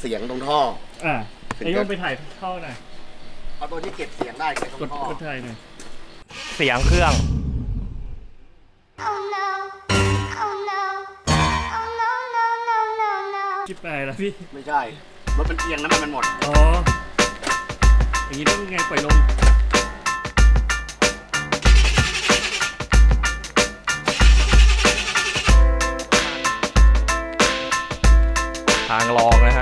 เสียงตรงท่อ อ่าถึงไอ้โยจะมไปถ่ายท่อหน่อยเอาตัวที่เก็บเสียงได้เก็บตรกดงท่อกดถ่ายหน่อยเสียงเครื่อง Oh no. Oh no. Oh no, no, no, no, no. ชิบไปแล้วพี่ ไม่ใช่รถมันเอียงน้ำมันมันหมด อ๋อ อย่างนี้ต้องไงปล่อยลม ทางลองนะฮะ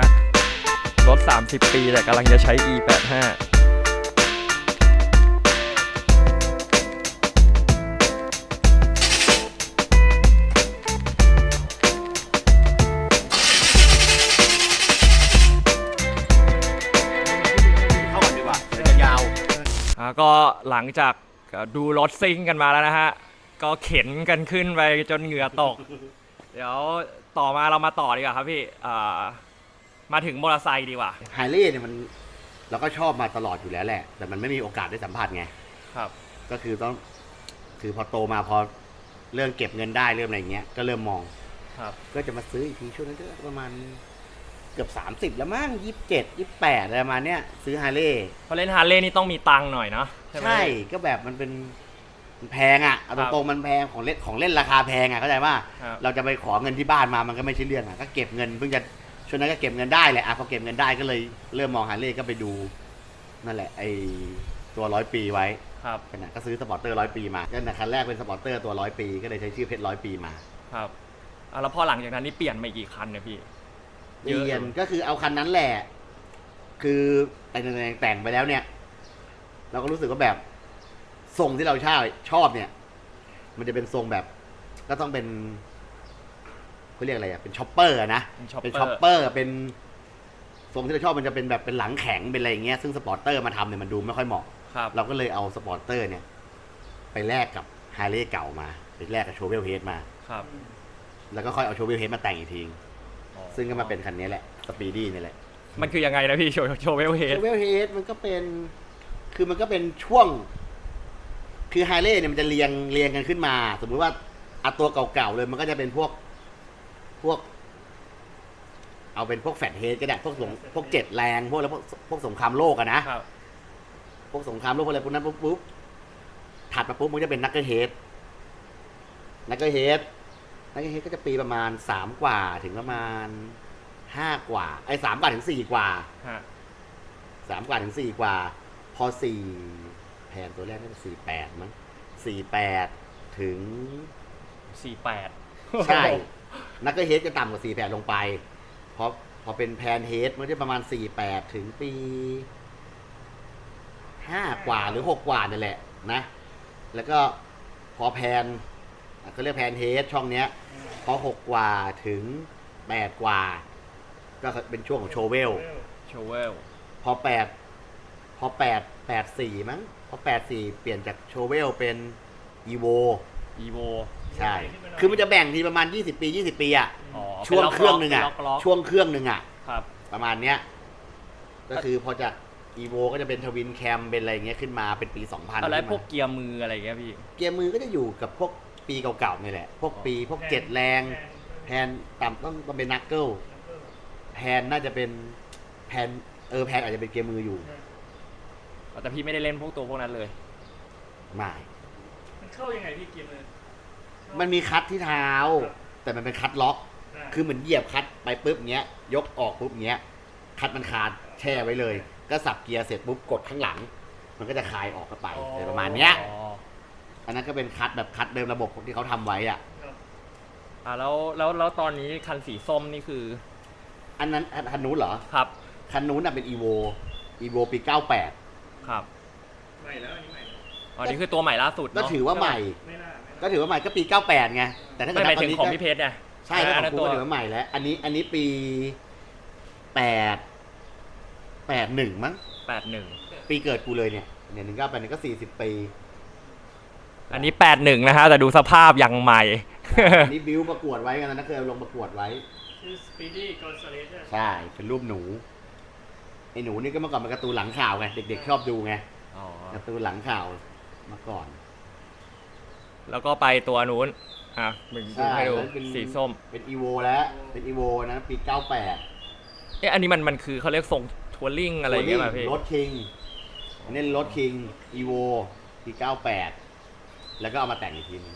รถ 30 ปี แต่กำลังจะใช้ E85 เข้าก่อนดีกว่าเดี๋ยวจะยาว อ่าก็หลังจากดูรถซิ่งกันมาแล้วนะฮะ ก็เข็นกันขึ้นไปจนเหงื่อตก เดี๋ยวต่อมาเรามาต่อดีกว่าครับพี่อ่า มาถึงมอเตอร์ไซค์ดีกว่าไฮเล่เนี่ยมันเราก็ชอบมาตลอดอยู่แล้วแหละ แต่มันไม่มีโอกาสได้สัมผัสไง ครับ ก็คือต้อง คือพอโตมาพอเริ่มเก็บเงินได้เริ่มอะไรเงี้ย ก็เริ่มมอง ครับ ก็จะมาซื้ออีกทีช่วงนั้นก็ประมาณเกือบสามสิบแล้วมั้งยี่สิบเจ็ดยี่สิบแปดอะไรประมาณเนี้ยซื้อไฮเล่เพราะเล่นฮาร์เลย์นี่ต้องมีตังค์หน่อยเนาะใช่ไหม ใช่ก็แบบมันเป็นมันแพงอะเอาครับตรงๆมันแพงของเล่นของเล่นราคาแพงอะเข้าใจป่ะครับ เราจะไปขอเงินที่บ้านมามันก็ไม่ใช่เรื่องอะก็เก็บเงินเพิ่งจะ ช่วงนั้นก็เก็บเงินได้แหละอะพอเก็บเงินได้ก็เลยเริ่มมองหาเลขก็ไปดู นั่นแหละ ไอตัวร้อยปีไว้ครับขณะก็ซื้อสปอร์เตอร์ร้อยปีมาก็นะคันแรกเป็นสปอร์เตอร์ตัวร้อยปี ก็เลยใช้ชื่อเพชรร้อยปีมาครับอะแล้วพอหลังจากนั้นนี่เปลี่ยนมากี่คันเนี่ยพี่เยอะอยู่เรียนก็คือเอาคันนั้นแหละ คือไอ้แต่งไปแล้วเนี่ย เราก็รู้สึกว่าแบบทรงที่เราชอบชอบเนี่ย มันจะเป็นทรงแบบ ก็ต้องเป็น เขาเรียกอะไรอะเป็นช็อปเปอร์อะนะเป็นช็อปเป็นเปอช็อปร์เปอร์เป็นทรงที่เราชอบมันจะเป็นแบบเป็นหลังแข็งเป็นอะไรอย่างเงี้ยซึ่งสปอร์เตอร์มาทำเนี่ยมันดูไม่ค่อยเหมาะ ครับเราก็เลยเอาสปอร์เตอร์เนี่ย ไปแลกกับไฮเล่เก่ามาไปแลกกับโชเวลเฮดมา ครับแล้วก็ค่อยเอาโชเวลเฮดมาแต่งอีกทีอ๋อซึ่งก็มาเป็นคันนี้แหละสปีดี้นี่แหละมันคือยังไงนะพี่โชว์โชว์เวลเฮดโชเวลเฮดมันก็เป็น คือมันก็เป็นช่วง คือไฮเล่เนี่ยมันจะเรียงเรียงกันขึ้นมา สมมุติว่าเอาตัวเก่าๆเลยมันก็จะเป็นพวก พวก เอาเป็นพวกแฟตเฮดก็ได้ พวกสงพวกเจ็ดแรงพวกแล้วพวกพวกสงครามโลกอะนะ ครับ พวกสงครามโลกพวกอะไรพวกนั้นปุ๊บปุ๊บถัดมาปุ๊บมันจะเป็นนักเกอร์เฮดนักเกอร์เฮดนักเกอร์เฮดก็จะปีประมาณสามกว่าถึงประมาณห้ากว่า ไอ้สามกว่าถึงสี่กว่า ฮะ สามกว่าถึงสี่กว่า พอสี่แผนตัวแรกน่าจะสี่แปดมั้งสี่แปดถึง สี่แปด ใช่ นักก็เฮดจะต่ำกว่าสี่แปดลงไป เพราะพอเป็นแพนเฮดมันจะประมาณสี่แปดถึงปีห้ากว่าหรือหกกว่านี่แหละนะ แล้วก็พอแพนอะเขาเรียกแพนเฮดช่องเนี้ย พอหกกว่าถึงแปดกว่า ก็เป็นช่วงของโชเวล โชว์เวล พอแปดพอแปดแปดสี่มั้ง พอแปดสี่เปลี่ยนจากโชเวลเป็นอีโวอีโว ใช่ คือมันจะแบ่งทีประมาณ 20 ปี 20 ปีอะอ๋อช่วงเครื่องหนึ่งอะเป็นล็อกๆช่วงเครื่องหนึ่งอะครับ ประมาณเนี้ย ก็คือพอจากอีโวก็จะเป็นทวินแคมเป็นอะไรเงี้ยขึ้นมาเป็นปี 2000อะไรขึ้นมาพวกเกียร์มืออะไรเงี้ยพี่ เกียร์มือก็จะอยู่กับพวกปีเก่าๆนี่แหละ พวกปีพวกเจ็ดแรงแพนต่ำต้องต้องเป็นนักเกิลแพนน่าจะเป็นแพนเออแพนอาจจะเป็นเกียร์มืออยู่แต่พี่ไม่ได้เล่นพวกตัวพวกนั้นเลย ไม่มันเข้ายังไงพี่เกียร์มือ มันมีคัทที่เท้าครับแต่มันเป็นคัทล็อกาคือเหมือนเหยียบคัทไปปุ๊บเงี้ย ยกออกปุ๊บเงี้ย คัทมันคาแช่ไว้เลย ก็สับเกียร์เสร็จปุ๊บกดข้างหลัง มันก็จะคลายออกเข้าไปอะไรประมาณเนี้ย อ๋ออันนั้นก็เป็นคัทแบบคัทเดิมระบบที่เขาทำไว้อะครับอ่าแล้วแล้วแล้วตอนนี้คันสีส้มนี่คืออันนั้นอันคันนู้นเหรอ ครับคันนู้นน่ะเป็นอีโวอีโวปี 98 ครับใหม่แล้วอันนี้ใหม่แล้วอ๋อนี่คือตัวใหม่ล่าสุดก็เนาะถือว่าใหม่ ไม่น่าไม่น่า ก็ถือว่าใหม่ก็ปี 98 ไง แต่ถ้าเกิไม่ดหมายนับตอถึนงนี้ของก็พี่เพชรไงใช่ถ้าอันขนั้องนกูตัวก็ถือว่าใหม่แล้ว อันนี้อันนี้ปี 8 81 มั้ง แปดหนึ่งปีเกิดกูเลยเนี่ย เนี่ยหนึ่งเก้าแปดก็สี่สิบปีอันนี้แปดหนึ่งนะฮะแต่ดูสภาพยังใหม่ อันนี้บิวประกวดไว้กันนะเคยเอาลงประกวดไว้ ชื่อ Speedy Gonzalez เนี่ยใช่ เป็นรูปหนู ไอ้หนูนี่ก็เมื่อก่อนเป็นการ์ตูนหลังข่าวไง เด็กๆชอบดูไง อ๋อการ์ตูนหลังข่าวมาก่อน แล้วก็ไปตัวนู้นอะมึงดูให้ดูแล้วเป็น สีส้มเป็นอีโวแล้วเป็นอีโวนะปีเก้าแปดเอ๊ะอันนี้มันมันคือเขาเรียกทรงทัวริงอะไรอย่างเงี้ยป่ะพี่รถคิงอันนี้รถคิงอีโวปีเก้าแปดแล้วก็เอามาแต่งอีกทีนึง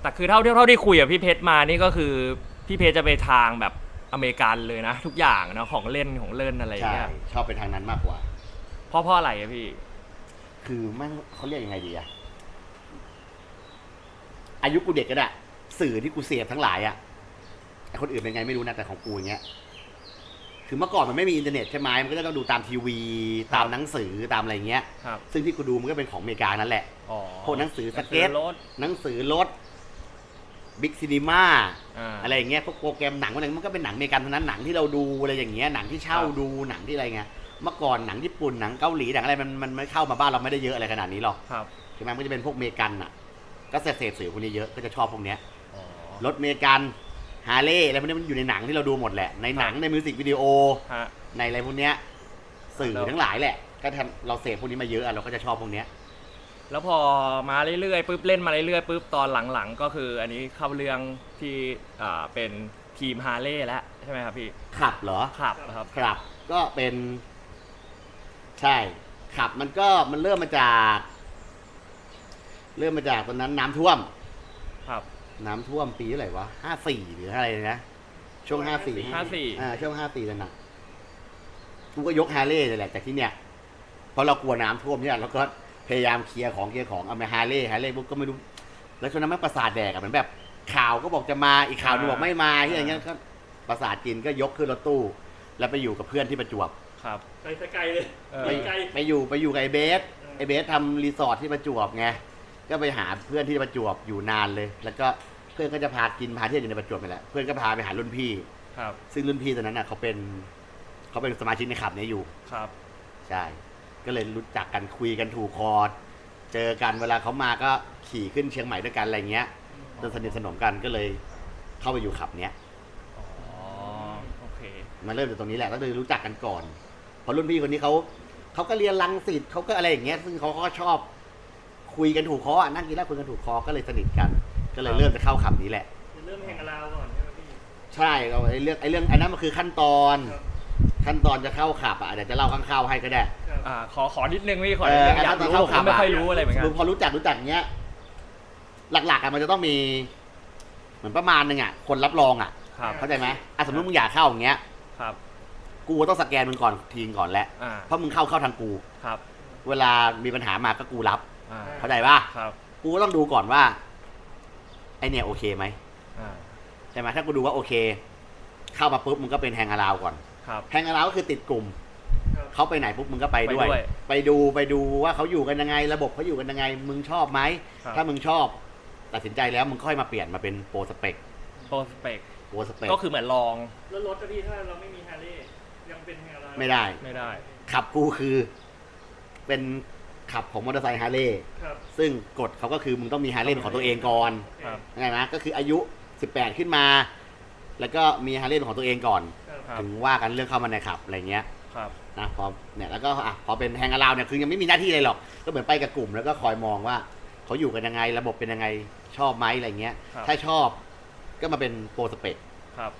แต่คือเท่าที่เท่าที่คุยกับพี่เพชรมานี่ก็คือพี่เพชรจะไปทางแบบอเมริกันเลยนะ ทุกอย่างนะของเล่นของเล่นอะไรอย่างใช่เงี้ยชอบไปทางนั้นมากกว่า เพราะเพราะอะไรอะพี่ คือแม่งเขาเรียกยังไงดีอะ อายุกูเด็กก็ได้สื่อที่กูเสพทั้งหลายอะไอคนอื่นเป็นไงไม่รู้นะแต่ของกูอย่างเงี้ยคือเมื่อก่อนมันไม่มีอินเทอร์เน็ตใช่ไหมมันก็จะต้องดูตามทีวี ตามหนังสือตามอะไรเงี้ย ครับซึ่งที่กูดูมันก็เป็นของอเมริกานั่นแหละอ๋อพวกหนังสือสเก็ต รถหนังสือรถบิ๊กซีนีมาอ่าอะไรอย่างเงี้ยพวกโปรแกรมหนังพวกนั้นมันก็เป็นหนังอเมริกันทั้งนั้นหนังที่เราดูอะไรอย่างเงี้ยหนังที่เช่าครับ ดูหนังที่อะไรเงี้ยเมื่อก่อนหนังญี่ปุ่นหนังเกาหลีหนังอะไรมันมันไม่เข้ามาบ้านเราไม่ได้เยอะอะไรขนาดนี้หรอกครับ ใช่ไหมมันก็จะเป็นพวกอเมริกันอะ ก็เสพเสพสื่อพวกนี้เยอะก็จะชอบพวกเนี้ยอ๋อรถอเมริกันฮาร์เลย์อะไรพวกนี้มันอยู่ในหนังที่เราดูหมดแหละ ในหนังในมิวสิกวิดีโอ ฮะ ในอะไรพวกเนี้ยสื่อแล้ว ทั้งหลายแหละ ก็ทำเราเสพพวกนี้มาเยอะอะเราก็จะชอบพวกเนี้ยแล้วพอมาเรื่อยๆปุ๊บเล่นมาเรื่อยๆปุ๊บตอนหลังๆ ก็คืออันนี้เข้าเรื่องที่อ่าเป็นทีมฮาร์เลย์แล้วใช่ไหมครับพี่ขับเหรอ ขับนะครับ ครับก็เป็น ใช่ ขับมันก็มันเริ่มมาจาก เริ่มมาจากตอนนั้นน้ำท่วม ครับ น้ำท่วมปีเท่าไหร่วะห้าสี่หรืออะไรนะ ช่วงห้าสี่54 อ่าช่วงห้าสี่นั่นนะกูก็ยกฮาร์เลย์เลยแหละจากที่เนี่ยเพราะเรากลัวน้ำท่วมเนี่ยเราก็พยายามเคลียร์ของเคลียร์ของเอามาฮาร์เลย์ฮาร์เลย์ปุ๊บก็ไม่รู้ แล้วช่วงนั้นมันประสาทแดกอะเหมือนแบบ ข่าวก็บอกจะมาอีกข่าวหนึงบอกไม่มาที่อย่างเงี้ยก็ประสาทกินก็ยกขึ้นรถตู้ แล้วไปอยู่กับเพื่อนที่ประจวบ ครับ ไปสกายเลย เออ ไปไกล ไปอยู่ไปอยู่กับไอ้เบสเออไอ้เบสทำรีสอร์ทที่ประจวบไง ก็ไปหาเพื่อนที่ประจวบอยู่นานเลย แล้วก็เพื่อนก็จะพากินพาเที่ยวอยู่ในประจวบนี่แหละเพื่อนก็พาไปหารุ่นพี่ ครับ ซึ่งรุ่นพี่ตอนนั้นน่ะเขาเป็นเขาเป็นสมาชิกในขับเนี้ยอยู่ ครับ ใช่ ก็เลยรู้จักกันคุยกันถูกคอร์ดเจอกันเวลาเขามาก็ขี่ขึ้นเชียงใหม่ด้วยกันอะไรเงี้ยจนสนิทสนมกันก็เลยเข้าไปอยู่ขับเนี้ยอ๋อ โอเคมาเริ่มจากตรงนี้แหละก็เลยรู้จักกันก่อนเพราะรุ่นพี่คนนี้เขาเขาก็เรียนรังสิตเขาก็อะไรอย่างเงี้ย ซึ่งเขาก็ชอบ คุยกันถูกคออะนั่งกินแล้วคุยกันถูกคอก็เลยสนิทกัน ก็เลยเริ่มจะเข้าขับนี้แหละ เริ่มแห่งกับเราก่อนใช่ไหมพี่ ใช่เราไอ้เรื่องไอ้เรื่องอันนั้นมันคือขั้นตอน ครับ ขั้นตอนจะเข้าขับอะเดี๋ยวจะเล่าข้างๆให้ก็ได้ครับอ่าขอขอนิดนึงพี่ขอเอนิดอนึงอยากขั้นตอนรู้เข้าผมขับไม่อะค่อยรู้อะไรเหมือนกันพอรู้จักรู้จักเงี้ย หลักๆอะมันจะต้องมี เหมือนประมาณหนึ่งอะ คนรับรองอะ ครับเข้าใจไหมอะสมมติมึงอยากเข้าอย่างเงี้ย ครับ กูต้องสแกนมึงก่อนทีงก่อนแหละ อ่าเพราะมึงเข้าเข้าทางกู ครับ เวลามีปัญหามาก็กูรับ อ่าเข้าใจป่ะครับกูก็ต้องดูก่อนว่าไอเนี่ยโอเคไหมอ่าใช่ไหมถ้ากูดูว่าโอเค เข้ามาปุ๊บมึงก็เป็นแฮงอาราวก่อนครับ แฮงอาราวก็คือติดกลุ่มครับเขาไปไหนปุ๊บมึงก็ไปด้วย ไปด้วยไปดูไปดูว่าเขาอยู่กันยังไง ระบบเขาอยู่กันยังไง มึงชอบไหมครับ ถ้ามึงชอบ ตัดสินใจแล้วมึงค่อยมาเปลี่ยนมาเป็นโปรสเปกโปรสเปกโปรสเปกก็คือเหมือนลองแล้วรถอะพี่ถ้าเราไม่มีฮาร์เลย์ยังเป็นแห่งกับเราไม่ได้ ไม่ได้ ขับกูคือ เป็น ขับของมอเตอร์ไซค์ฮาร์เลย์ครับซึ่งกฎเขาก็คือมึงต้องมีฮาร์เลย์ของตัวเองก่อนครับ เข้าใจไหมก็คืออายุ 18 ขึ้นมา แล้วก็มีฮาร์เลย์ของตัวเองก่อนครับครับ ถึงว่ากันเรื่องเข้ามาในขับอะไรเงี้ยครับ นะพอเนี่ยแล้วก็อะพอเป็นแฮงอาราวเนี่ยคือยังไม่มีหน้าที่อะไรหรอก ก็เหมือนไปกับกลุ่มแล้วก็คอยมองว่าเขาอยู่กันยังไงระบบเป็นยังไงชอบไหมอะไรเงี้ย ครับ ถ้าชอบก็มาเป็นโปรสเปก ครับ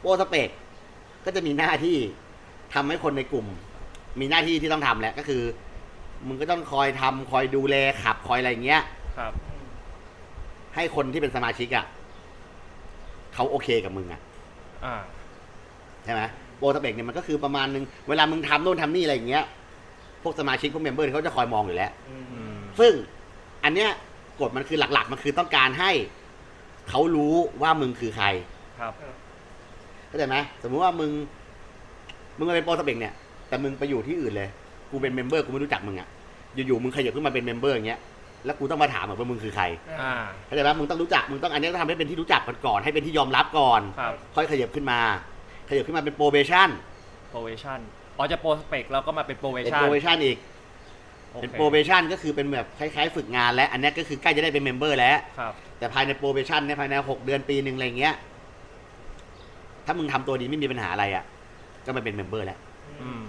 โปรสเปกก็จะมีหน้าที่ทำให้คนในกลุ่ม มีหน้าที่ที่ต้องทำแหละก็คือ มึงก็ต้องคอยทำคอยดูแลขับคอยอะไรเงี้ย ครับอืมให้คนที่เป็นสมาชิกอะเขาโอเคกับมึงอะอ่า ใช่ไหมโปรสเปกเนี่ยมันก็คือประมาณนึงเวลามึงทำโน่นทำนี่อะไรอย่างเงี้ย พวกสมาชิกพวกเมมเบอร์เขาจะคอยมองอยู่แล้ว อืมอืมซึ่งอันเนี้ยกฎมันคือหลักๆ มันคือต้องการให้เขารู้ว่ามึงคือใครครับ เข้าใจไหมสมมุติว่ามึง มึงมาเป็นโปรสเปกเนี่ย แต่มึงไปอยู่ที่อื่นเลย กูเป็นเมมเบอร์กูไม่รู้จักมึงอะอยู่ๆมึงขยับขึ้นมาเป็นเมมเบอร์อย่างเงี้ยแล้วกูต้องมาถามอะว่ามึงคือใครอ่า เข้าใจไหมมึงต้องรู้จักมึงต้องอันนี้ต้องทำให้เป็นที่รู้จักก่อนก่อนให้เป็นที่ยอมรับก่อน ครับ ค่อยขยับขึ้นมา ขยับขึ้นมาเป็นโปรเบชั่นโปรเวชั่นอ๋อจะโปรสเปกแล้วก็มาเป็นโปรเวเป็นชั่นโปรเบชั่นอีก โอคเป็นโปรเบชั่นก็คือเป็นแบบคล้ายๆ ฝึกงานและอันเนี้ยก็คือใกล้จะได้เป็นเมมเบอร์แล้ว ครับ แต่ภายในโปรเบชั่นเนี่ยภายในหกเดือนปีหนึ่งอะไรเงี้ย ถ้ามึงทำตัวดีไม่มีปัญหาอะไรอะ ก็มาเป็นเมมเบอร์แล้ว อืม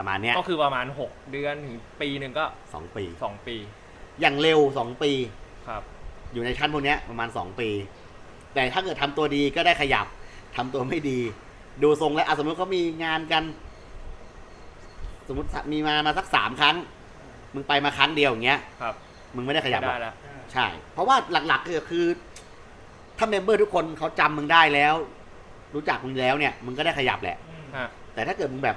ประมาณเนี้ยก็คือประมาณ 6 เดือนถึงปีหนึ่งก็ สองปี 2 ปีอย่างเร็วสองปี ครับ อยู่ในชั้นพวกเนี้ยประมาณสองปี แต่ถ้าเกิดทำตัวดีก็ได้ขยับทำตัวไม่ดี ดูทรงแล้วอะสมมติเขามีงานกัน สมมติมีมามาสักสามครั้ง มึงไปมาครั้งเดียวอย่างเงี้ย ครับมึงไม่ได้ขยับหรได้อกแล้ว ใช่ เพราะว่าหลักๆก็คือ ถ้าเมมเบอร์ทุกคนเขาจำมึงได้แล้ว รู้จักมึงแล้วเนี่ย มึงก็ได้ขยับแหละอืมฮะ แต่ถ้าเกิดมึงแบบ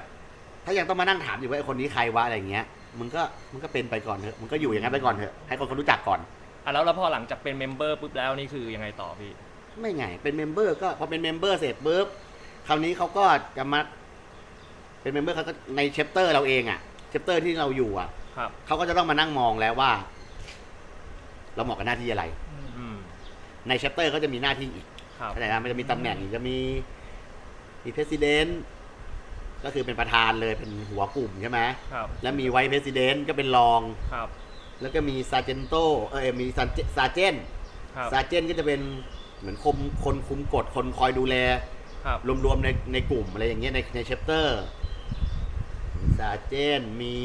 ถ้ายังต้องมานั่งถามอยู่ว่าไอ้คนนี้ใครวะอะไรเงี้ยมึงก็มึงก็เป็นไปก่อนเถอะมึงก็อยู่อย่างนั้นไปก่อนเถอะให้คนเขารู้จักก่อน อะแล้วแล้วพอหลังจากเป็นเมมเบอร์ปุ๊บแล้วนี่คือยังไงต่อพี่ ไม่ไง เป็นเมมเบอร์ก็พอเป็นเมมเบอร์เสร็จปุ๊บคราวนี้เขาก็จะมา เป็นเมมเบอร์เขาก็ในเชปเตอร์เราเองอะเชปเตอร์ที่เราอยู่อะครับ เขาก็จะต้องมานั่งมองแล้วว่า เราเหมาะกับหน้าที่อะไร อืมในเชปเตอร์เขาจะมีหน้าที่อีกครับ เข้าใจไหมมันจะมีตำแหน่งอีกจะมีมีเพรสิดเนน ก็คือเป็นประธานเลยเป็นหัวกลุ่มใช่ไหมครับแล้วมีไว c e เพรสิดเนก็เป็นรอง ครับ แล้วก็มีซาเจนโตเออมีซาเจนครับ ซาเจนก็จะเป็นเหมือนคมคนคุมกฎคนคอยดูแล ครับ รวมๆในในกลุ่มอะไรอย่างเงี้ยในในเชปเตอร์มีซาเจนมี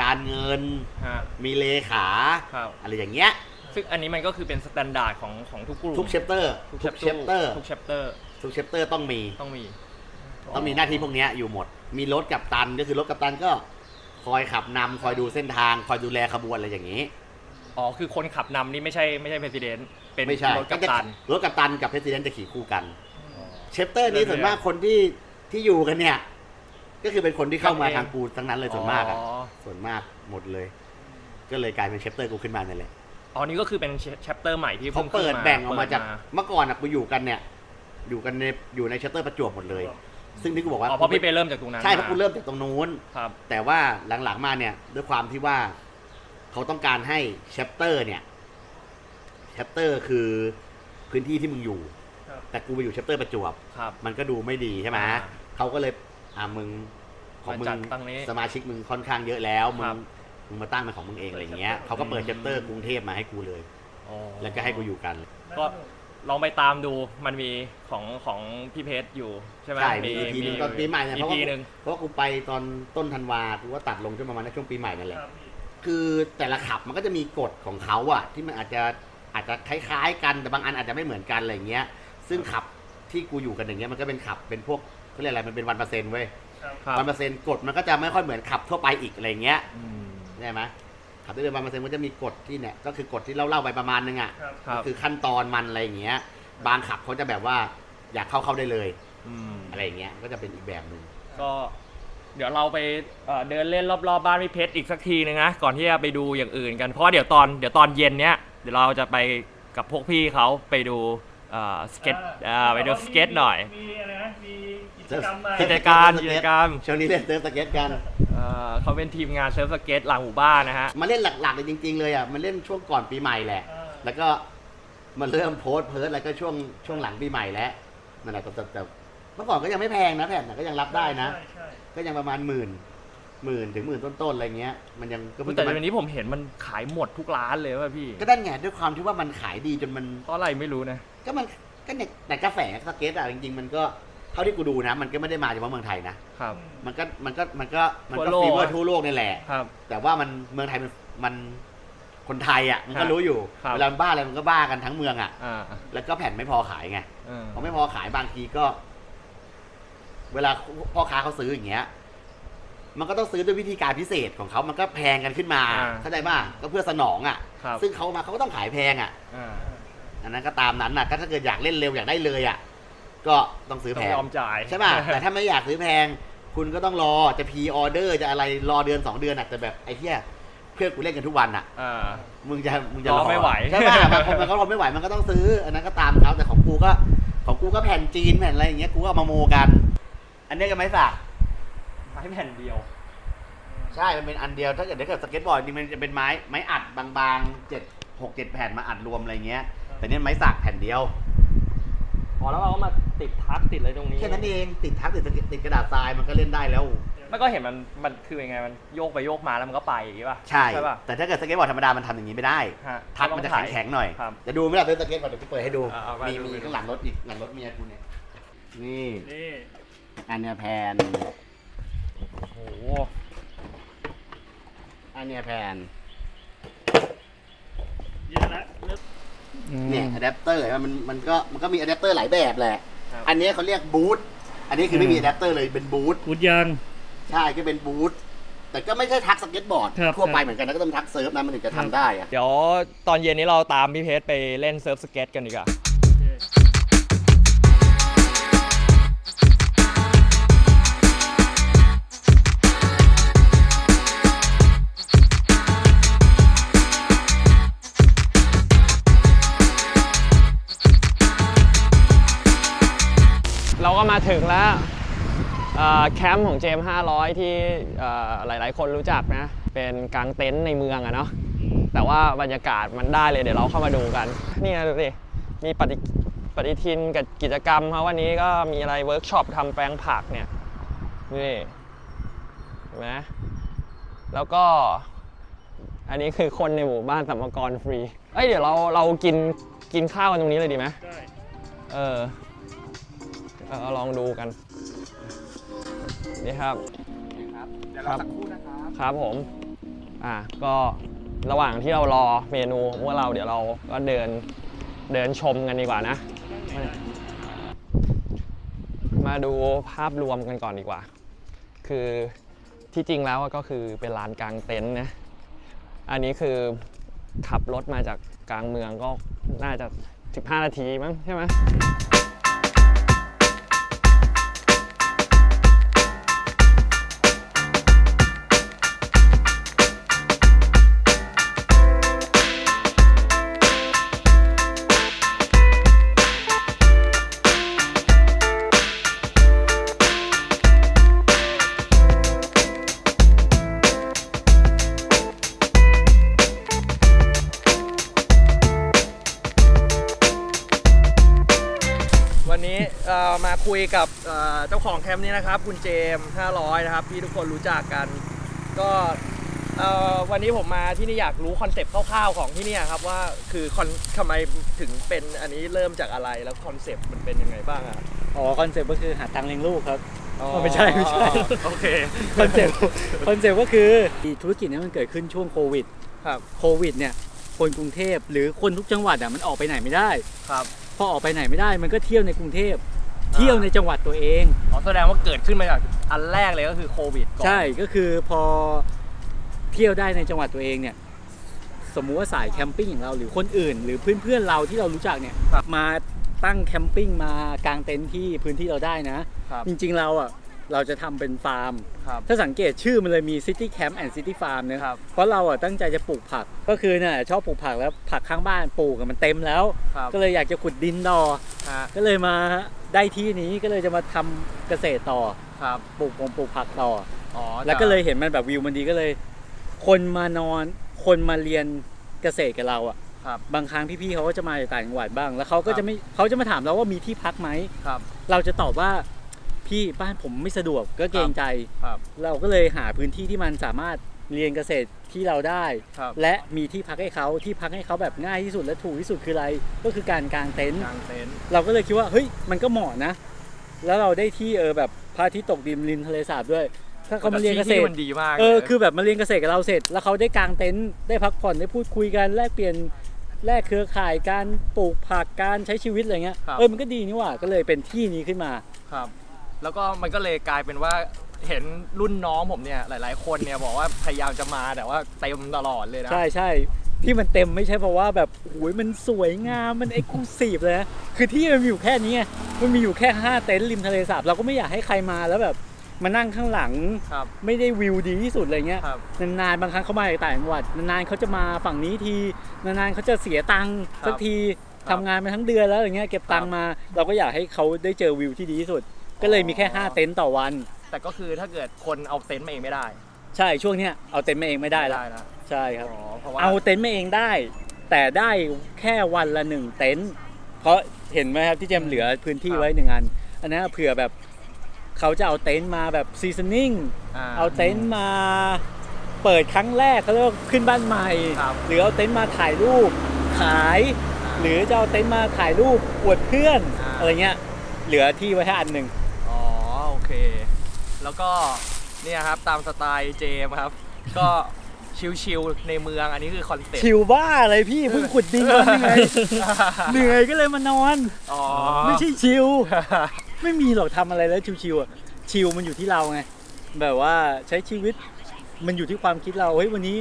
การเงินฮะ มีเลขาครับ อะไรอย่างเงี้ย ซึ่งอันนี้มันก็คือเป็นสแตนดาร์ดของของทุกกลุ่มทุกเชปเตอร์ทุกทุกเชปเตอร์ทุกเชปเตอร์ทุกเชปเตอร์ต้องมี ต้องมี ต้องมีหน้าที่พวกเนี้ยอยู่หมด มีรถกับตันก็คือรถกับตันก็ คอยขับนำคอยดูเส้นทาง คอยดูแลขบวนอะไรอย่างนี้ อ๋อคือคนขับนำนี่ไม่ใช่ไม่ใช่เพรสิดเนเป็นไม่ใช่รถกัปตัน รถกับตันกับเพรสิดเนจะขี่คู่กัน เชปเตอร์นี้ส่วนมากคนที่ที่อยู่กันเนี่ย ก็คือเป็นคนที่เข้ามาทางกูทั้งนั้นเลยส่วนมากอะอ๋อส่วนมากหมดเลย ก็เลยกลายเป็นเชปเตอร์กูขึ้นมานั่นแหละอ๋อนี่ก็คือเป็นแชปเตอร์ใหม่ที่เขาพิ่งเปิขึ้ดนแบ่งออกมาจากเปิดเมื่อก่อนอะกูอยู่กันเนี่ย อยู่กันในอยู่ในเชปเตอร์ประจวบหมดเลย ซึ่งที่กูบอกว่าอ๋อเพราะพี่ไปเริ่มจากตรงนั้นใช่เพราะมกูเริ่มจากตรงนู้นครับ แต่ว่าหลังๆมาเนี่ยด้วยความที่ว่าเขาต้องการให้เชปเตอร์เนี่ยเชปเตอร์คือพื้นที่ที่มึงอยู่ครับแต่กูไปอยู่เชปเตอร์ประจวบครับมันก็ดูไม่ดีใช่ไหมอ่าเขาก็เลยอ่ามึงของมึมาจังดตั้งนี้สมาชิกมึงค่อนข้างเยอะแล้วมึครังบมึงมาตั้งเป็นของมึงเองอะไรเงี้ยเขาก็เปิดเชปเตอร์กรุงเทพมาให้กูเลยอ๋อแล้วก็ให้กูอยู่กัน ก็ ลองไปตามดูมันมีของของพี่เพชรอยู่ใช่ไหมใช่มี EP หนึ่งตอนปีใหม่เนี่ยอีเพราะพีว่าหนึ่ง เพราะว่ากูไปตอนต้นธันวากูก็ตัดลงช่วงประมาณในช่วงปีใหม่นั่นแหคละรับพี่คือแต่ละขับมันก็จะมีกฎของเขาอะที่มันอาจจะอาจจะคล้ายๆกันแต่บางอันอาจจะไม่เหมือนกันอะไรเงี้ย ซึ่งขับที่กูอยู่กันอย่างเงี้ยมันก็เป็นขับเป็นพวกเขาเรียกอะไรมันเป็นวันเปอร์เซ็นต์เว้ยครับครับวันเปอร์เซ็นต์กฎมันก็จะไม่ค่อยเหมือนขับทั่วไปอีกอะไรเงี้ยอืม ใช่ไหม ขับได้เป็นวันเปอร์เซ็นต์มันจะมีกฎที่เนี่ยก็คือกฎที่เล่าๆไปประมาณนึงอะครับครับคือขั้นตอนมันอะไรอย่างเงี้ย บางขับเขาจะแบบว่าอยากเข้าเข้าได้เลยอืมอะไรอย่างเงี้ยก็จะเป็นอีกแบบหนึ่ง ก็เดี๋ยวเราไปเอ่อเดินเล่นรอบๆบ้านพี่เพชรอีกสักทีนึงนะก่อนที่จะไปดูอย่างอื่นกันเพราะว่าเดี๋ยวตอนเดี๋ยวตอนเย็นเนี้ยเดี๋ยวเราจะไปกับพวกพี่เขาไปดูเอ่อสเก็ตเอ่อไปดูสเก็ตหน่อยมีอะไรนะ มีกิจกรรมมา กิจการกิจกรรม ช่วงนี้เล่นเซิร์ฟสเก็ตกันเอ่อเขาเป็นทีมงานเซิร์ฟสเก็ตหลังหมู่บ้านนะฮะ มาเล่นหลักๆเลยจริง ๆ เลยอะมันเล่นช่วงก่อนปีใหม่แหละอ่าแล้วก็มันเริ่มโพสต์เพิร์ดอะไรก็ช่วงช่วงหลังปีใหม่แล้วนั่นแหละแต่แต่แต่เมื่อก่อนก็ยังไม่แพงนะแผ่นน่ะก็ยังรับได้นะใช่ใช่ก็ยังประมาณหมื่นหมื่นถึงหมื่นต้นๆอะไรเงี้ย มันยังก็เพิ่งแต่จะมาวันนี้ผมเห็นมันขายหมดทุกร้านเลยว่ะพี่ ก็ได้ไงด้วยความที่ว่ามันขายดีจนมัน เพราะอะไรไม่รู้นะ ก็มันก็เนี่ยแต่กระแสสเก็ตอะจริงๆ มันก็ เท่าที่กูดูนะ มันก็ไม่ได้มาเฉพาะเมืองไทยนะ ครับ มันก็มันก็มันก็มันก็ทั่วโลก ฟีเวอร์อะทั่วโลกนี่แหละ ครับ แต่ว่ามันเมืองไทยมันมันคนไทยอะมันคก็รับรู้อยู่ครับ เวลามันบ้าอะไรมันก็บ้ากันทั้งเมืองอะ อ่าแล้วก็แผ่นไม่พอขายไงเออพอไม่พอขายบางทีก็ เวลาพ่อค้าเขาซื้ออย่างเงี้ย มันก็ต้องซื้อด้วยวิธีการพิเศษของเขามันก็แพงกันขึ้นมาเข้าใจป่ะก็เพื่อสนองอะ ครับ ซึ่งเขามาเขาก็ต้องขายแพงอะอ่าอันนั้นก็ตามนั้นน่ะก็ถ้าเกิดอยากเล่นเร็วอยากได้เลยอะ ก็ต้องซื้อต้แพองงยอมจ่ายใช่ป่ะ แต่ถ้าไม่อยากซื้อแพง คุณก็ต้องรอจะพีออเดอร์จะอะไรรอเดือนสองเดือนอะแต่แบบไอ้เหี้ยเพื่อนกูเล่นกันทุกวันอะ อ่า มึงจะมึงจะรอไม่ไหว ใช่ป่ะบางคนมันก็ทนไม่ไหวมันก็ต้องซื้อ อันนั้นก็ตามเขาแต่ของกูก็ของกูก็แผ่นจีนแผ่นอะไรอย่างเงี้ยกูก็เอามาโมกัน อันนี้ก็ไม่สัก ไม้แผ่นเดียว ใช่ มันเป็นอันเดียว ถ้าเกิดถ้าเกิดสเก็ตบอร์ดจริงมันจะเป็นไม้ไม้อัดบางๆเจ็ดหกเจ็ดแผ่นมาอัดรวมอะไรเงี้ย แต่เนี่ยไม้สักแผ่นเดียว อ๋อแล้วเราก็มาติดทักติดอะไรตรงนี้แค่นั้นเองติดทักติดสเก็ตติดกระดาษทรายมันก็เล่นได้แล้วมันก็เห็นมันมันคือยังไงมันโยกไปโยกมาแล้วมันก็ไปอย่างงี้ป่ะใช่ใช่ ป่ะ แต่ถ้าเกิดสเก็ตบอร์ดธรรมดามันทำอย่างนี้ไม่ได้ ฮะทักมันจะต้องถ่ายแข็งๆหน่อยครับ จะดูไหมล่ะเป็นสเก็ตบอร์ดเดี๋ยวกูเปิดให้ดูอ่าเอาไปมีดู มีไปดูข้างหลังรถอีกหลังรถเมียกูเนี่ยนี่นี่อันเนี้ยแพนโอ้โหอันเนี้ยแพน เยอะละเลิก เนี่ยอะแดปเตอร์มันมันก็มันก็มีอะแดปเตอร์หลายแบบแหละ ครับ อันเนี้ยเขาเรียกบูทอะอันนี้คือไม่มีอะแดปเตอร์เลยเป็นบูทกุดยาง ใช่ก็เป็นบูทแต่ก็ไม่ใช่ทักสเก็ตบอร์ดครับทั่วไปเหมือนกันนะก็ต้องทักเซิร์ฟนะมันถึงจะทำได้อะเดี๋ยวตอนเย็นนี้เราตามพี่เพชรไปเล่นเซิร์ฟสเก็ตกันดีกว่า มาถึงแล้วเอ่อแคมป์ของเจมส์500 ที่เอ่อหลายๆ คนรู้จักนะ เป็นกางเต็นท์ในเมืองอะเนาะแต่ว่าบรรยากาศมันได้เลยเดี๋ยวเราเข้ามาดูกันนี่นะดูสิมีปฏิปฏิทินกับกิจกรรมครับวันนี้ก็มีอะไรเวิร์กช็อปทำแปลงผักเนี่ยนี่เห็นไหมแล้วก็อันนี้คือคนในหมู่บ้านสัมภากรฟรี เอ้ยเดี๋ยวเราเรากินกินข้าวกันตรงนี้เลยดีไหมได้เออ เราลองดูกัน นี่ครับเดี๋ยวเราสักครู่นะครับครับผม อะก็ระหว่างที่เรารอเมนูพวกเราเดี๋ยวเราก็เดินเดินชมกันดีกว่านะ มาดูภาพรวมกันก่อนดีกว่า คือที่จริงแล้วก็คือเป็นลานกลางเต็นท์นะ อันนี้คือขับรถมาจากกลางเมืองก็น่าจะ 15 นาทีมั้งใช่ไหม กับเอ่อเจ้าของแคมป์นี้นะครับ คุณเจมส์500 นะครับที่ทุกคนรู้จักกัน ก็เอ่อวันนี้ผมมาที่นี่อยากรู้คอนเซปต์คร่าวๆของที่เนี่ยครับว่าคือคอนทำไมถึงเป็นอันนี้เริ่มจากอะไรแล้วคอนเซปต์มันเป็นยังไงบ้างอะอ๋อคอนเซ็ปต์ก็คือหาตังค์เลี้ยงลูกครับอ๋อไม่ใช่ไม่ใช่โอเคคอนเซ็ปต์คอนเซ็ปต์ก็คือธุรกิจเนี้มันเกิดขึ้นช่วงโควิดครับโควิดเนี่ยคนกรุงเทพหรือคนทุกจังหวัดอะมันออกไปไหนไม่ได้ครับพอออกไปไหนไม่ได้มันก็เที่ยวในกรุงเทพ เที่ยวในจังหวัดตัวเอง อ๋อแสดงว่าเกิดขึ้นมาจากอันแรกเลยก็คือโควิดก่อนใช่ก็คือพอเที่ยวได้ในจังหวัดตัวเองเนี่ยสมมุติว่าสายแคมปิ้งอย่างเราหรือคนอื่น หรือเพื่อนๆเราที่เรารู้จักเนี่ยมาตั้งแคมปิ้งมากางเต็นท์ที่พื้นที่เราได้นะ ครับ จริงๆเราอะเราจะทำเป็นฟาร์ม ครับ ถ้าสังเกตชื่อมันเลยมี City Camp and City Farm นะครับ เพราะเราอะตั้งใจจะปลูกผักก็คือเนี่ยชอบปลูกผักแล้วผักข้างบ้านปลูกอะมันเต็มแล้ว ครับก็เลยอยากจะขุดดินต่อฮะก็เลยมา ได้ที่นี้ก็เลยจะมาทำเกษตรต่อครับปลูกผงปลูกผักต่อ อ๋อแล้วก็เลยเห็นมันแบบวิวมันดีก็เลย คนมานอนคนมาเรียนเกษตรกับเราอะครับ บางครั้งพี่ๆเขาก็จะมาจากต่างจังหวัดบ้าง แล้วเขาก็ครับ จะไม่เขาจะมาถามเราว่ามีที่พักไหม ครับ เราจะตอบว่าพี่บ้านผมไม่สะดวกก็เกรงใจ ครับ เราก็เลยหาพื้นที่ที่มันสามารถเรียนเกษตร ที่เราได้ ครับและมีที่พักให้เขาที่พักให้เขาแบบง่ายที่สุดและถูกที่สุดคืออะไร ก็คือการกางเต็นท์กลางเต็นท์เราก็เลยคิดว่าเฮ้ยมันก็เหมาะนะ แล้วเราได้ที่เออแบบพระอาทิตย์ตกดินริมทะเลสาบด้วย ถ้าเขามาเรียนเกษที่ตร มันดีมากเออลยคือแบบมาเรียนเกษตรกับเราเสร็จ แล้วเขาได้กางเต็นท์ได้พักผ่อนได้พูดคุยกันแลกเปลี่ยนแลกเครือข่ายการปลูกผักการใช้ชีวิตอะไรเงี้ยเออมันก็ดีนี่หว่าก็เลยเป็นที่นี้ขึ้นมา ครับ แล้วก็มันก็เลยกลายเป็นว่า เห็นรุ่นน้องผมเนี่ยหลาย ๆ คนเนี่ยบอกว่าพยายามจะมาแต่ว่าเต็มตลอดเลยนะ ใช่ใช่ที่มันเต็มไม่ใช่เพราะว่าแบบโอ้ยมันสวยงามมันเอกลูซีฟเลยนะคือที่มันมีอยู่แค่นี้ไงมันมีอยู่แค่ห้าเต็นท์ริมทะเลสาบเราก็ไม่อยากให้ใครมาแล้วแบบมานั่งข้างหลังครับไม่ได้วิวดีที่สุดอะไรเงี้ยครับนานๆบางครั้งเขามาจากต่างจังหวัดนานๆเขาจะมาฝั่งนี้ทีนานๆเขาจะเสียตังค์ครับสักทีครัทำบงานมาทั้งเดือนแล้วอย่างเงี้ยเก็บตังค์มา เราก็อยากให้เขาได้เจอวิวที่ดีที่สุด ก็เลยมีแค่อ๋อ5เต็นท์ต่อวัน แต่ก็คือถ้าเกิดคนเอาเต็นท์มาเองไม่ได้ใช่ช่วงเนี้ยเอาเต็นท์มาเองไม่ได้ละนะใช่ครับ อ๋อเพราะว่าเอาเต็นท์มาเองได้ แต่ได้แค่วันละหนึ่งเต็นท์เพราะเห็นไหมครับที่เจมเหลือพื้นที่ไว้หนึ่งอัน อันนั้นเผื่อแบบเขาจะเอาเต็นท์มาแบบซีซันนิ่งเอาเต็นท์มาเปิดครั้งแรกเขาเรียกว่าขึ้นบ้านใหม่ ครับ หรือเอาเต็นท์มาถ่ายรูปขาย หรือจะเอาเต็นท์มาถ่ายรูปอวดเพื่อนอ่า อะไรเงี้ยเหลือที่ไว้ให้อันหนึ่งอ๋อโอเค แล้วก็เนี่ยครับตามสไตล์เจมส์ครับ ก็ชิลๆในเมืองอันนี้คือคอนเซ็ปต์ ชิวบ้าอะไรพี่เพิ่งขุดดินมาเหนื่อยเหนื่อยก็เลยมานอน อ๋อ ไม่ใช่ชิว ไม่มีหรอกทำอะไรแล้วชิวๆอะชิวมันอยู่ที่เราไงแบบว่าใช้ชีวิตมันอยู่ที่ความคิดเราเฮ้ยวันนี้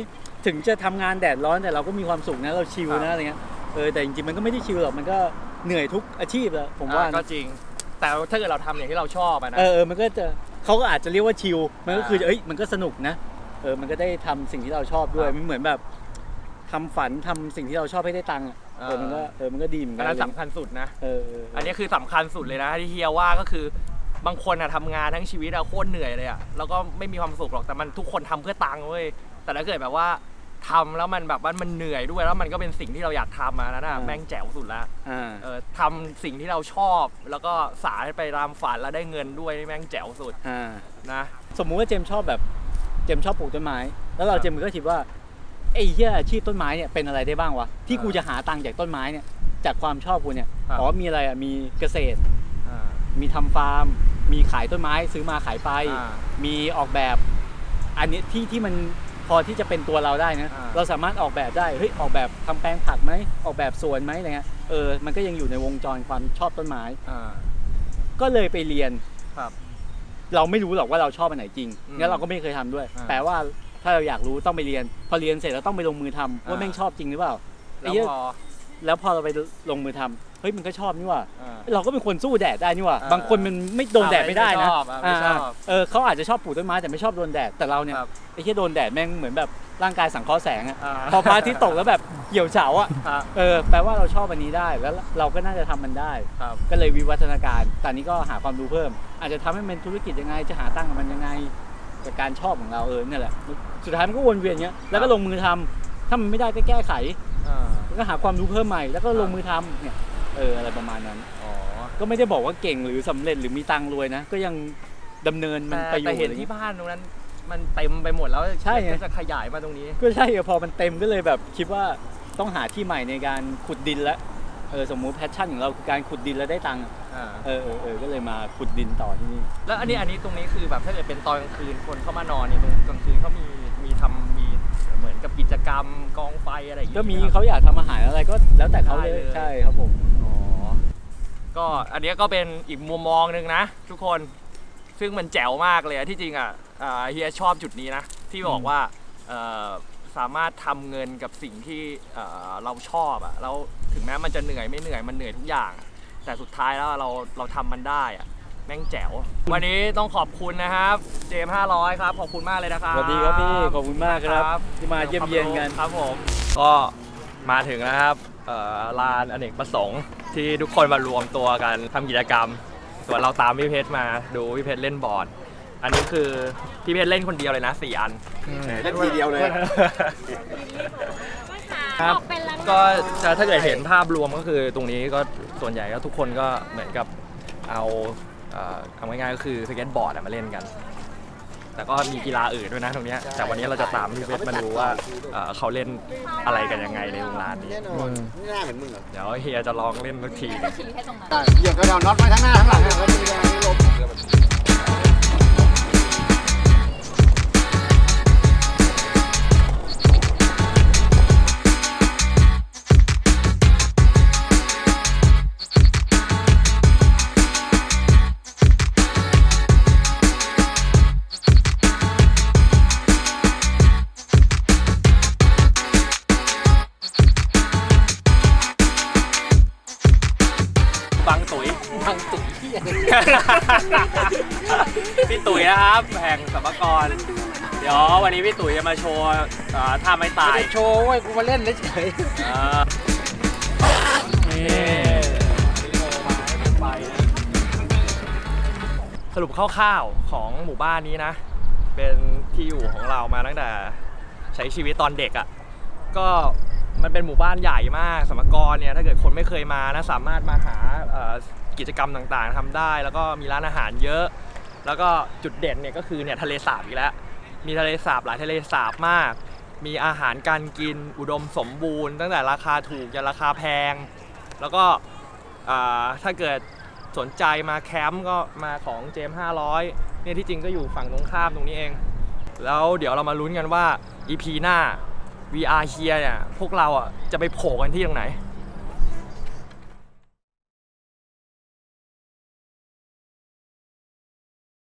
ถึงจะทำงานแดดร้อนแต่เราก็มีความสุขนะเราชิวครันะบอะไรเงี้ยเออแต่จริงๆมันก็ไม่ได้ชิวหรอกมันก็เหนื่อยทุกอาชีพแหละผมว่าอ่าก็นะจริง แต่ถ้าเกิดเราทำอย่างที่เราชอบอะนะ เออเออมันก็จะ เขาก็อาจจะเรียกว่าชิลมันก็คืออ่าเอ้ยมันก็สนุกนะเออมันก็ได้ทำสิ่งที่เราชอบด้วยครับมันเหมือนแบบทำฝันทำสิ่งที่เราชอบให้ได้ตังค์อะเออมันก็เออมันก็ดีเหมือนอักันนนั้นสำคัญสุดนะ เออเอออันนี้คือสำคัญสุดเลยนะที่เฮียว่าก็คือบางคนอะทำงานทั้งชีวิตอะโคตรเหนื่อยเลยอะแล้วก็ไม่มีความสุขหรอกแต่มันทุกคนทำเพื่อตังค์เว้ยแต่ถ้าเกิดแบบว่า ทำแล้วมันแบบว่ามันเหนื่อยด้วยแล้วมันก็เป็นสิ่งที่เราอยากทำอะนั่นอะแม่งแจ๋วสุดละอ่าเออทำสิ่งที่เราชอบ แล้วก็สารไปตามฝันแล้วได้เงินด้วยนี่แม่งแจ๋วสุดอ่านะ สมมุติว่าเจมส์ชอบแบบเจมส์ชอบปลูกต้นไม้ แล้วเราเจมส์ก็คิดว่าไอ้เหี้ยอาชีพต้นไม้เนี่ยเป็นอะไรได้บ้างวะที่กูจะหาตังค์จากต้นไม้เนี่ยจากความชอบกูเนี่ยอ๋อมีอะไรอะมีเกษตร อ่า มีทำฟาร์ม มีขายต้นไม้ซื้อมาขายไป อ่ามีออกแบบ อันนี้ที่ที่มัน พอที่จะเป็นตัวเราได้นะอ่า เราสามารถออกแบบได้เฮ้ยออกแบบทำแปลงผักไหมออกแบบสวนไหมอะไรเงี้ยเออมันก็ยังอยู่ในวงจรความชอบต้นไม้ อ่า ก็เลยไปเรียน ครับ เราไม่รู้หรอกว่าเราชอบอันไหนจริงอืมงั้นเราก็ไม่เคยทำด้วย อ่าแปลว่าถ้าเราอยากรู้ต้องไปเรียน พอเรียนเสร็จเราต้องไปลงมือทำว่าอ่า แม่งชอบจริงหรือเปล่าแล้วไอ้เหี้ย พอ แล้วพอเราไปลงมือทำเฮ้ยมันก็ชอบนี่หว่า อ่า เราก็เป็นคนสู้แดดได้นี่หว่า อ่าบางคนมันไม่โดนแดดไม่ได้นะไม่ชอบอะไม่ชอบาเออเขาอาจจะชอบปลูกต้นไม้แต่ไม่ชอบโดนแดดแต่เราเนี่ยครับ ไอ้ที่โดนแดดแม่งเหมือนแบบร่างกายสังเคราะห์แสงอะอ่าพอพระอาทิตย์ตกแล้วแบบเหี่ยวเฉาอะครับ เออแปลว่าเราชอบอันนี้ได้แล้วเราก็น่าจะทำมันได้ ครับ ก็เลยวิวัฒนาการตอนนี้ก็หาความรู้เพิ่ม อาจจะทำให้มันธุรกิจยังไง จะหาตั้งค์กับมันยังไงจากการชอบของเราเออเนี่ยแหละ สุดท้ายมันก็วนเวียนเงี้ย แล้วก็ลงมือทำถ้ามันไม่ได้ก็แก้ไข อ่า แล้วก็หาความรู้เพิ่มใหม่แล้วก็ลงมือทำเนี่ยเอออะไรประมาณนั้น อ๋อก็ไม่ได้บอกว่าเก่งหรือสำเร็จหรือมีตังค์รวยนะ ก็ยังดำเนินมันแต่ไปอยู่แต่เห็นอะไรที่เงี้ย บ้านตรงนั้น มันเต็มไปหมดแล้วใช่ไงก็จะขยายมาตรงนี้ ก็ใช่อะพอมันเต็มก็เลยแบบคิดว่าต้องหาที่ใหม่ในการขุดดินแล้วเออสมมุติแพชชั่นของเราคือการขุดดินแล้วได้ตังค์อะอ่า เออเออเออก็เลยมาขุดดินต่อที่นี่ แล้วอันนี้อันนี้ตรงนี้คือแบบถ้าเกิดเป็นตอนกลางคืนคนเข้ามานอนเนี่ยตรงกลางคืนเขามีมีทำมี เหมือนกับกิจกรรมกองไฟอะไรอย่างก็งี้มีไหครับเขาอยากทำอาหารอะไรก็แล้วแต่เขาเลยได้เลย ใช่ครับผมอ๋อ ก็อันเนี้ยก็เป็นอีกมุมมองหนึ่งนะทุกคน ซึ่งมันแจ๋วมากเลยอะที่จริงอะอ่าเฮียชอบจุดนี้นะ ที่บอกว่าเอ่อสามารถทำเงินกับสิ่งที่เอ่อเราชอบอะแล้วถึงแม้มันจะเหนื่อยไม่เหนื่อยมันเหนื่อยทุกอย่างอะแต่สุดท้ายแล้วเราเราทำมันได้อะ แม่งแจ๋ว วันนี้ต้องขอบคุณนะครับเจม500 ครับ ขอบคุณมากเลยนะครับสวัสดีครับพี่ขอบคุณมากครับที่มาเยี่ยมเยียนกันครับผมก็มาถึงนะครับเอ่อลานอเนกประสงค์ที่ทุกคนมารวมตัวกันทำกิจกรรม ส่วนเราตามพี่เพชรมาดูพี่เพชรเล่นบอร์ด อันนี้คือพี่เพชรเล่นคนเดียวเลยนะสี่อันเล่นทีเดียวเลยครับก็จะถ้าเกิดเห็นภาพรวมก็คือตรงนี้ก็ส่วนใหญ่ก็ทุกคนก็เหมือนกับเอา เอ่อเอาง่ายๆก็คือสเก็ตบอร์ดอะมาเล่นกัน แต่ก็มีกีฬาอื่นด้วยนะตรงเนี้ยแต่วันนี้เราจะตามพี่เพชรมาดูว่าเอ่อเขาเล่นอะไรกันยังไงในโรงงานนี้ แน่นอนไม่น่าเหมือนมึงเหรอเดี๋ยวเฮียจะลองเล่นสักทีหนึ่ง เหยียบกระดาน็อตไว้ทั้งหน้าทั้งหลังเนี่ย นะครับแห่งสัมภากรเดี๋ยววันนี้พี่ตุ๋ยจะมาโชว์เอ่อท่าไม่ตายโชว์เว้ยกูมาเล่นเฉยอ่านี่สรุปคร่าวๆของหมู่บ้านนี้นะ เป็นที่อยู่ของเรามาตั้งแต่ใช้ชีวิตตอนเด็กอะ่ะก็มันเป็นหมู่บ้านใหญ่มากสมกรเนี่ยถ้าเกิดคนไม่เคยมานะสามารถมาหาเอ่อกิจกรรมต่างๆทำได้ แล้วก็มีร้านอาหารเยอะ แล้วก็จุดเด่นเนี่ยก็คือเนี่ยทะเลสาบอีกแล้ว มีทะเลสาบหลายทะเลสาบมาก มีอาหารการกินอุดมสมบูรณ์ ตั้งแต่ราคาถูกยันราคาแพง แล้วก็ถ้าเกิดสนใจมาแคมป์ก็มาของเจม500เนี่ยที่จริงก็อยู่ฝั่งตรงข้ามตรงนี้เอง แล้วเดี๋ยวเรามาลุ้นกันว่า EP หน้า VR เฮียเนี่ยพวกเราอะจะไปโผล่กันที่ตรงไหน